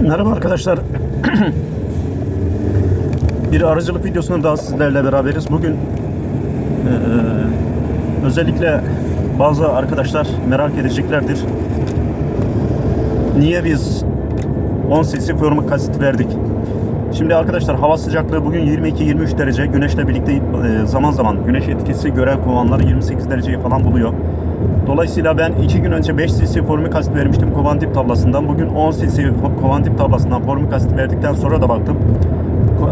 Merhaba arkadaşlar. bir arıcılık videosunda daha sizlerle beraberiz. Bugün eee, özellikle bazı arkadaşlar merak edeceklerdir. Niye biz 10 cc formik kasit verdik? Şimdi arkadaşlar hava sıcaklığı bugün 22-23 derece. Güneşle birlikte eee, zaman zaman güneş etkisi gören kovanlar 28 dereceyi falan buluyor. Dolayısıyla ben 2 gün önce 5 cc formik asit vermiştim kovan dip tablasından. Bugün 10 cc fo- kovan dip tablasından formik asit verdikten sonra da baktım.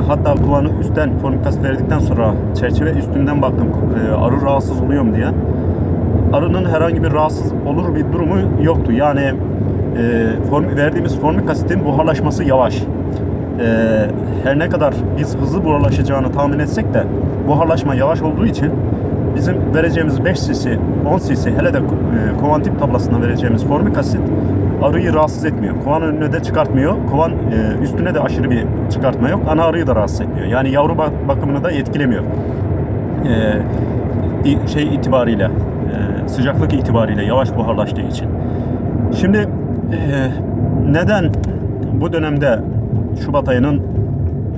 Hatta kovanı üstten formik asit verdikten sonra çerçeve üstünden baktım e, arı rahatsız oluyor mu diye. Arının herhangi bir rahatsız olur bir durumu yoktu. Yani e, form, verdiğimiz formik asitin buharlaşması yavaş. E, her ne kadar biz hızlı buharlaşacağını tahmin etsek de buharlaşma yavaş olduğu için bizim vereceğimiz 5 cc, 10 cc hele de e, kovan tip tablasına vereceğimiz formik asit arıyı rahatsız etmiyor. Kovan önüne de çıkartmıyor. Kovan e, üstüne de aşırı bir çıkartma yok. Ana arıyı da rahatsız etmiyor. Yani yavru bak- bakımını da etkilemiyor. E, şey itibariyle, e, sıcaklık itibariyle yavaş buharlaştığı için. Şimdi neden bu dönemde Şubat ayının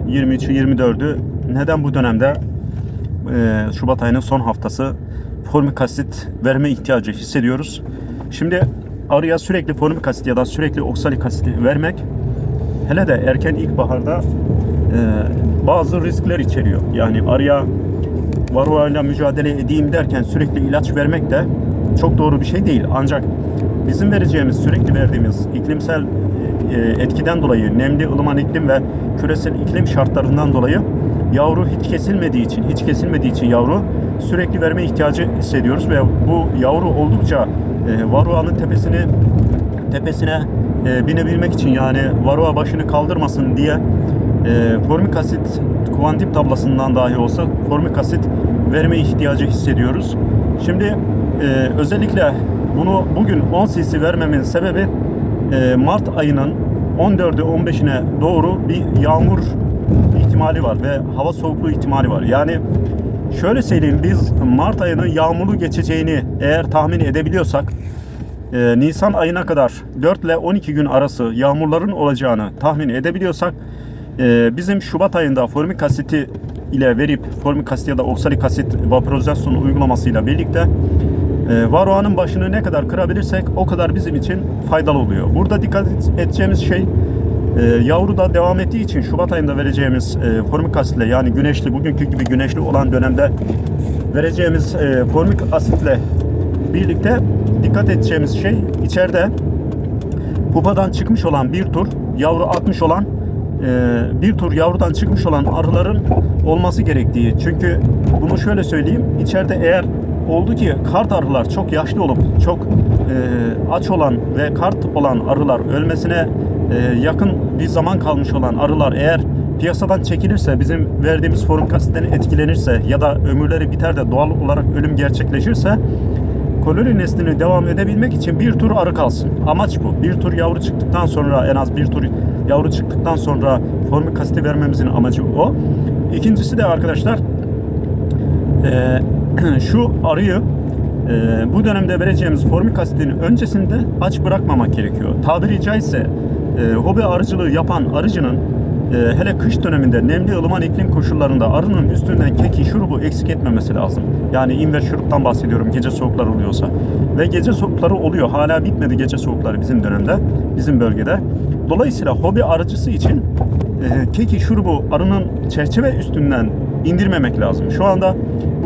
23'ü 24'ü neden bu dönemde e, Şubat ayının son haftası formik asit verme ihtiyacı hissediyoruz. Şimdi arıya sürekli formik asit ya da sürekli oksalik asit vermek hele de erken ilkbaharda e, bazı riskler içeriyor. Yani arıya varroa ile mücadele edeyim derken sürekli ilaç vermek de çok doğru bir şey değil. Ancak bizim vereceğimiz, sürekli verdiğimiz iklimsel e, etkiden dolayı, nemli ılıman iklim ve küresel iklim şartlarından dolayı yavru hiç kesilmediği için, hiç kesilmediği için yavru sürekli verme ihtiyacı hissediyoruz ve bu yavru oldukça e, varroanın tepesini tepesine e, binebilmek için yani varroa başını kaldırmasın diye e, formik asit kuantip tablasından dahi olsa formik asit verme ihtiyacı hissediyoruz. Şimdi e, özellikle bunu bugün 10 cc vermemin sebebi e, Mart ayının 14'ü 15'ine doğru bir yağmur ihtimali var ve hava soğukluğu ihtimali var. Yani şöyle söyleyeyim biz Mart ayının yağmurlu geçeceğini eğer tahmin edebiliyorsak e, Nisan ayına kadar 4 ile 12 gün arası yağmurların olacağını tahmin edebiliyorsak e, bizim Şubat ayında formik asiti ile verip formik asit ya da oksalik asit vaporizasyon uygulamasıyla birlikte e, varroanın başını ne kadar kırabilirsek o kadar bizim için faydalı oluyor. Burada dikkat edeceğimiz şey e, yavru da devam ettiği için Şubat ayında vereceğimiz e, formik asitle yani güneşli bugünkü gibi güneşli olan dönemde vereceğimiz e, formik asitle birlikte dikkat edeceğimiz şey içeride pupadan çıkmış olan bir tur yavru atmış olan e, bir tur yavrudan çıkmış olan arıların olması gerektiği. Çünkü bunu şöyle söyleyeyim. içeride eğer oldu ki kart arılar çok yaşlı olup çok e, aç olan ve kart olan arılar ölmesine e, yakın bir zaman kalmış olan arılar eğer piyasadan çekilirse bizim verdiğimiz asitten etkilenirse ya da ömürleri biter de doğal olarak ölüm gerçekleşirse koloni neslini devam edebilmek için bir tur arı kalsın. Amaç bu. Bir tur yavru çıktıktan sonra en az bir tur yavru çıktıktan sonra formik asiti vermemizin amacı o. İkincisi de arkadaşlar eee, şu arıyı eee, bu dönemde vereceğimiz formik asitin öncesinde aç bırakmamak gerekiyor. Tabiri caizse eee, hobi arıcılığı yapan arıcının eee, hele kış döneminde nemli ılıman iklim koşullarında arının üstünden keki şurubu eksik etmemesi lazım. Yani inver şuruptan bahsediyorum gece soğukları oluyorsa. Ve gece soğukları oluyor. Hala bitmedi gece soğukları bizim dönemde, bizim bölgede. Dolayısıyla hobi arıcısı için e, keki şurubu arının çerçeve üstünden indirmemek lazım. Şu anda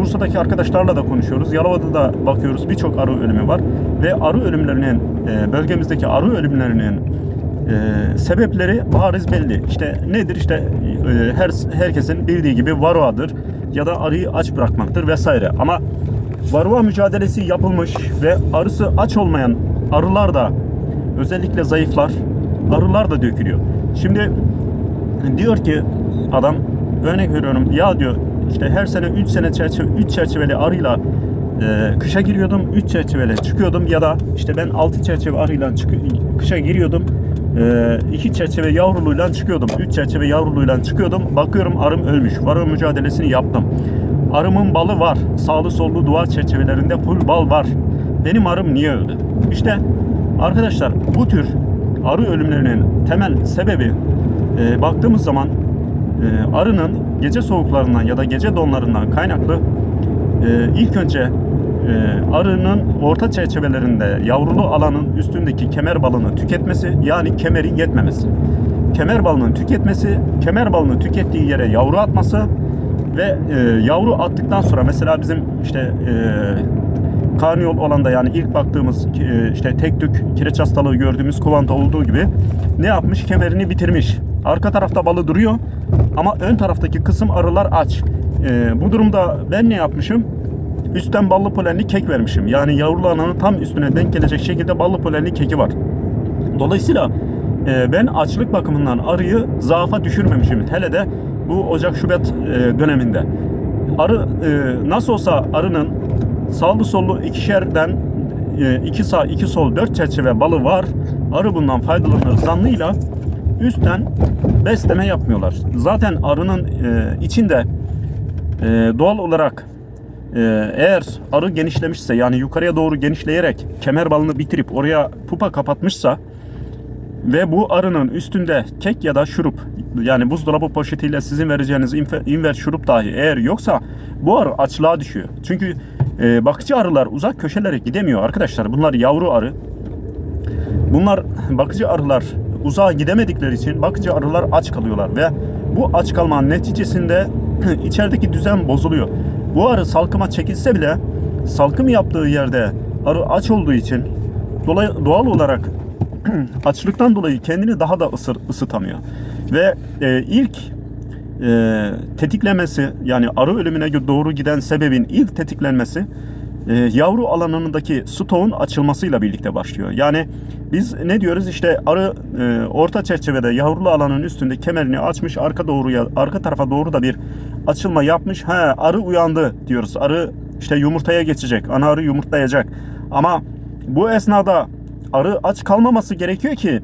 Bursa'daki arkadaşlarla da konuşuyoruz. Yalova'da da bakıyoruz birçok arı ölümü var. Ve arı ölümlerinin, e, bölgemizdeki arı ölümlerinin e, sebepleri bariz belli. İşte nedir? İşte e, her herkesin bildiği gibi varoadır ya da arıyı aç bırakmaktır vesaire. Ama varoa mücadelesi yapılmış ve arısı aç olmayan arılar da özellikle zayıflar, arılar da dökülüyor. Şimdi diyor ki adam örnek veriyorum ya diyor işte her sene 3 sene çerçeve 3 çerçeveli arıyla e, kışa giriyordum 3 çerçeveli çıkıyordum ya da işte ben 6 çerçeve arıyla çıkı, kışa giriyordum 2 çerçeve yavruluyla çıkıyordum 3 çerçeve yavruluyla çıkıyordum. Bakıyorum arım ölmüş. Varroa mücadelesini yaptım. Arımın balı var. Sağlı sollu duvar çerçevelerinde full bal var. Benim arım niye öldü? İşte arkadaşlar bu tür arı ölümlerinin temel sebebi e, baktığımız zaman e, arının gece soğuklarından ya da gece donlarından kaynaklı e, ilk önce e, arının orta çerçevelerinde yavrulu alanın üstündeki kemer balını tüketmesi yani kemeri yetmemesi. Kemer balının tüketmesi, kemer balını tükettiği yere yavru atması ve e, yavru attıktan sonra mesela bizim işte e, karniyol olanda yani ilk baktığımız e, işte tek tük kireç hastalığı gördüğümüz kovanda olduğu gibi ne yapmış? Kemerini bitirmiş. Arka tarafta balı duruyor ama ön taraftaki kısım arılar aç. E, bu durumda ben ne yapmışım? Üstten ballı polenli kek vermişim. Yani yavrulu ananın tam üstüne denk gelecek şekilde ballı polenli keki var. Dolayısıyla e, ben açlık bakımından arıyı zaafa düşürmemişim. Hele de bu Ocak Şubat e, döneminde. Arı e, nasıl olsa arının sağlı sollu ikişerden e, iki sağ iki sol dört çerçeve balı var. Arı bundan faydalanır zannıyla üstten besleme yapmıyorlar. Zaten arının e, içinde e, doğal olarak e, eğer arı genişlemişse yani yukarıya doğru genişleyerek kemer balını bitirip oraya pupa kapatmışsa ve bu arının üstünde kek ya da şurup yani buzdolabı poşetiyle sizin vereceğiniz inver şurup dahi eğer yoksa bu arı açlığa düşüyor. Çünkü e, bakıcı arılar uzak köşelere gidemiyor arkadaşlar. Bunlar yavru arı. Bunlar bakıcı arılar uzağa gidemedikleri için bakıcı arılar aç kalıyorlar ve bu aç kalmanın neticesinde içerideki düzen bozuluyor. Bu arı salkıma çekilse bile salkım yaptığı yerde arı aç olduğu için dolay, doğal olarak açlıktan dolayı kendini daha da ısır, ısıtamıyor. Ve e, ilk e, tetiklemesi yani arı ölümüne doğru giden sebebin ilk tetiklenmesi e, yavru alanındaki stoğun açılmasıyla birlikte başlıyor. Yani biz ne diyoruz işte arı e, orta çerçevede yavrulu alanın üstünde kemerini açmış arka doğruya arka tarafa doğru da bir açılma yapmış. He arı uyandı diyoruz. Arı işte yumurtaya geçecek. Ana arı yumurtlayacak. Ama bu esnada arı aç kalmaması gerekiyor ki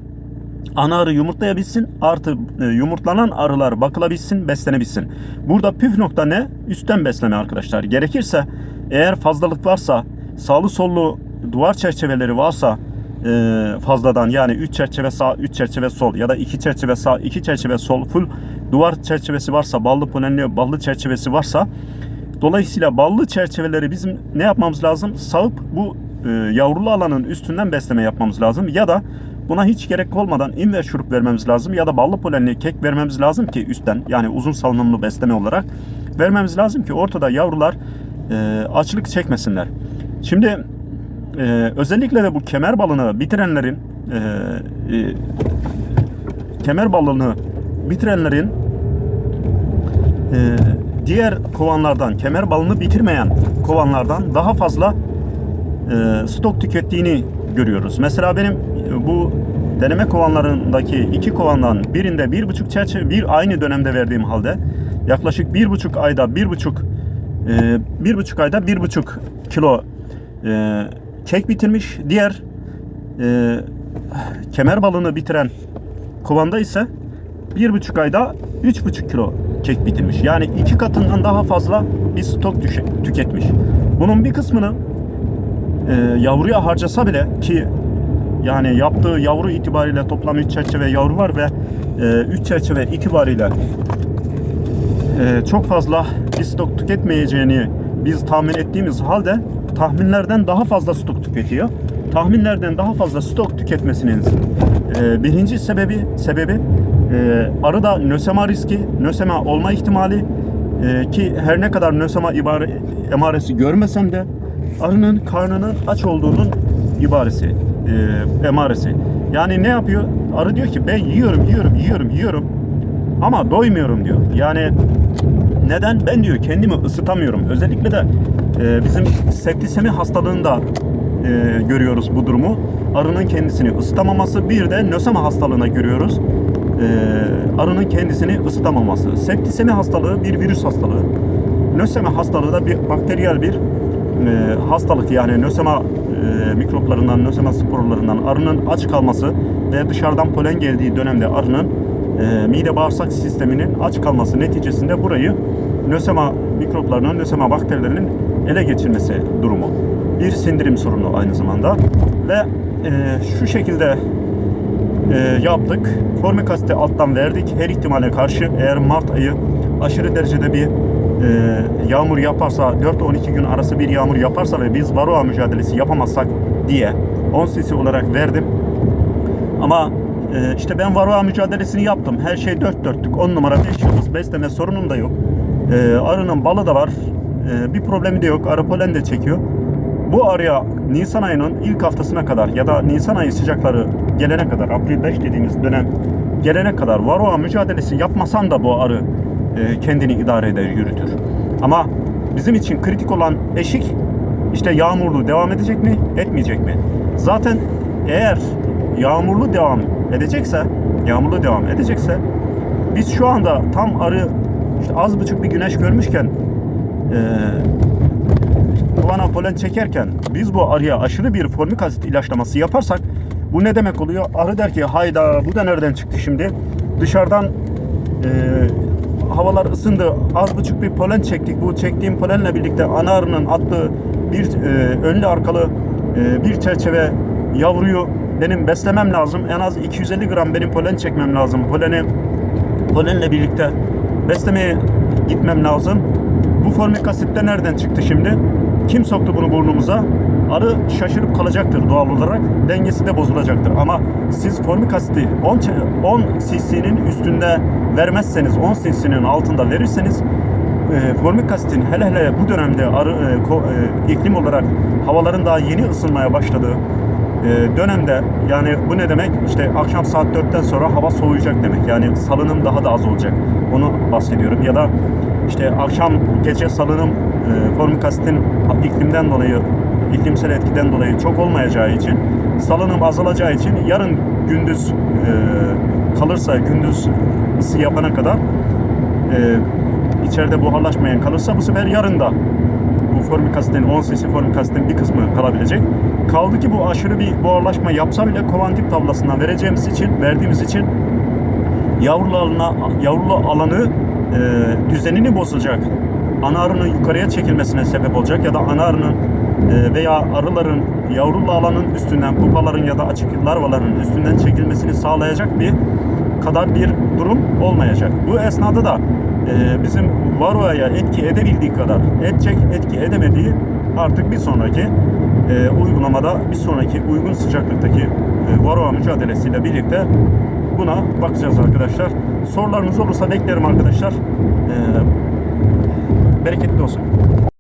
ana arı yumurtlayabilsin artı e, yumurtlanan arılar bakılabilsin beslenebilsin. Burada püf nokta ne? Üstten besleme arkadaşlar. Gerekirse eğer fazlalık varsa sağlı sollu duvar çerçeveleri varsa e, fazladan yani 3 çerçeve sağ 3 çerçeve sol ya da 2 çerçeve sağ 2 çerçeve sol full duvar çerçevesi varsa ballı panelli ballı çerçevesi varsa dolayısıyla ballı çerçeveleri bizim ne yapmamız lazım? Sağıp bu e, yavrulu alanın üstünden besleme yapmamız lazım ya da buna hiç gerek olmadan inver şurup vermemiz lazım ya da ballı polenli kek vermemiz lazım ki üstten yani uzun salınımlı besleme olarak vermemiz lazım ki ortada yavrular e, açlık çekmesinler. Şimdi e, özellikle de bu kemer balını bitirenlerin e, e, kemer balını bitirenlerin e, diğer kovanlardan kemer balını bitirmeyen kovanlardan daha fazla e, stok tükettiğini görüyoruz. Mesela benim bu deneme kovanlarındaki iki kovandan birinde bir buçuk çerçeve bir aynı dönemde verdiğim halde yaklaşık bir buçuk ayda bir buçuk e, bir buçuk ayda bir buçuk kilo e, kek bitirmiş. Diğer e, kemer balını bitiren kovanda ise bir buçuk ayda üç buçuk kilo kek bitirmiş. Yani iki katından daha fazla bir stok tüketmiş. Bunun bir kısmını e, yavruya harcasa bile ki yani yaptığı yavru itibariyle toplam 3 çerçeve yavru var ve 3 çerçeve itibariyle e, çok fazla bir stok tüketmeyeceğini biz tahmin ettiğimiz halde tahminlerden daha fazla stok tüketiyor. Tahminlerden daha fazla stok tüketmesinin e, birinci sebebi sebebi e, arıda nösema riski, nösema olma ihtimali e, ki her ne kadar nösema ibare, emaresi görmesem de arının karnının aç olduğunun ibaresi, e, emaresi. Yani ne yapıyor? Arı diyor ki ben yiyorum, yiyorum, yiyorum, yiyorum ama doymuyorum diyor. Yani neden? Ben diyor kendimi ısıtamıyorum. Özellikle de e, bizim septisemi hastalığında e, görüyoruz bu durumu. Arının kendisini ısıtamaması bir de nösema hastalığına görüyoruz. E, arının kendisini ısıtamaması. Septisemi hastalığı bir virüs hastalığı. Nösema hastalığı da bir bakteriyel bir e, hastalık yani nösema e, mikroplarından, nösema sporlarından arının aç kalması ve dışarıdan polen geldiği dönemde arının e, mide bağırsak sisteminin aç kalması neticesinde burayı nösema mikroplarının, nösema bakterilerinin ele geçirmesi durumu. Bir sindirim sorunu aynı zamanda ve e, şu şekilde e, yaptık. Formik asiti alttan verdik. Her ihtimale karşı eğer Mart ayı aşırı derecede bir yağmur yaparsa 4-12 gün arası bir yağmur yaparsa ve biz varroa mücadelesi yapamazsak diye 10 cc olarak verdim. Ama e, işte ben varroa mücadelesini yaptım. Her şey dört dörtlük. 10 numara 5 yıldız besleme sorunum da yok. E, arının balı da var. E, bir problemi de yok. Arı polen de çekiyor. Bu arıya Nisan ayının ilk haftasına kadar ya da Nisan ayı sıcakları gelene kadar, April 5 dediğimiz dönem gelene kadar varroa mücadelesi yapmasan da bu arı e, kendini idare eder, yürütür. Ama bizim için kritik olan eşik işte yağmurlu devam edecek mi, etmeyecek mi? Zaten eğer yağmurlu devam edecekse, yağmurlu devam edecekse biz şu anda tam arı işte az buçuk bir güneş görmüşken eee Kuvana polen çekerken biz bu arıya aşırı bir formik asit ilaçlaması yaparsak bu ne demek oluyor? Arı der ki hayda bu da nereden çıktı şimdi? Dışarıdan eee, havalar ısındı. Az buçuk bir polen çektik. Bu çektiğim polenle birlikte ana arının attığı bir eee, önlü arkalı eee, bir çerçeve yavruyu benim beslemem lazım. En az 250 gram benim polen çekmem lazım. Poleni polenle birlikte beslemeye gitmem lazım. Bu formik asit de nereden çıktı şimdi? Kim soktu bunu burnumuza? Arı şaşırıp kalacaktır doğal olarak. Dengesi de bozulacaktır. Ama siz formik asiti 10, ç- 10 cc'nin üstünde vermezseniz, 10 cc'nin altında verirseniz e, formik asitin hele hele bu dönemde arı, e, ko- e, iklim olarak havaların daha yeni ısınmaya başladığı e, dönemde yani bu ne demek? İşte akşam saat 4'ten sonra hava soğuyacak demek. Yani salınım daha da az olacak. Onu bahsediyorum. Ya da işte akşam gece salınım e, formik asitin iklimden dolayı iklimsel etkiden dolayı çok olmayacağı için salınım azalacağı için yarın gündüz e, kalırsa gündüz ısı yapana kadar e, içeride buharlaşmayan kalırsa bu sefer yarın da bu formik asitin 10 cc formik asitin bir kısmı kalabilecek. Kaldı ki bu aşırı bir buharlaşma yapsa bile kovan dip tablasından vereceğimiz için, verdiğimiz için yavrulu alana, yavrulu alanı e, düzenini bozacak. Ana arının yukarıya çekilmesine sebep olacak ya da ana arının veya arıların yavrulu alanın üstünden, pupaların ya da açık larvaların üstünden çekilmesini sağlayacak bir kadar bir durum olmayacak. Bu esnada da e, bizim varroaya etki edebildiği kadar edecek, etki edemediği artık bir sonraki e, uygulamada, bir sonraki uygun sıcaklıktaki e, mücadelesiyle birlikte buna bakacağız arkadaşlar. Sorularınız olursa beklerim arkadaşlar. E, bereketli olsun.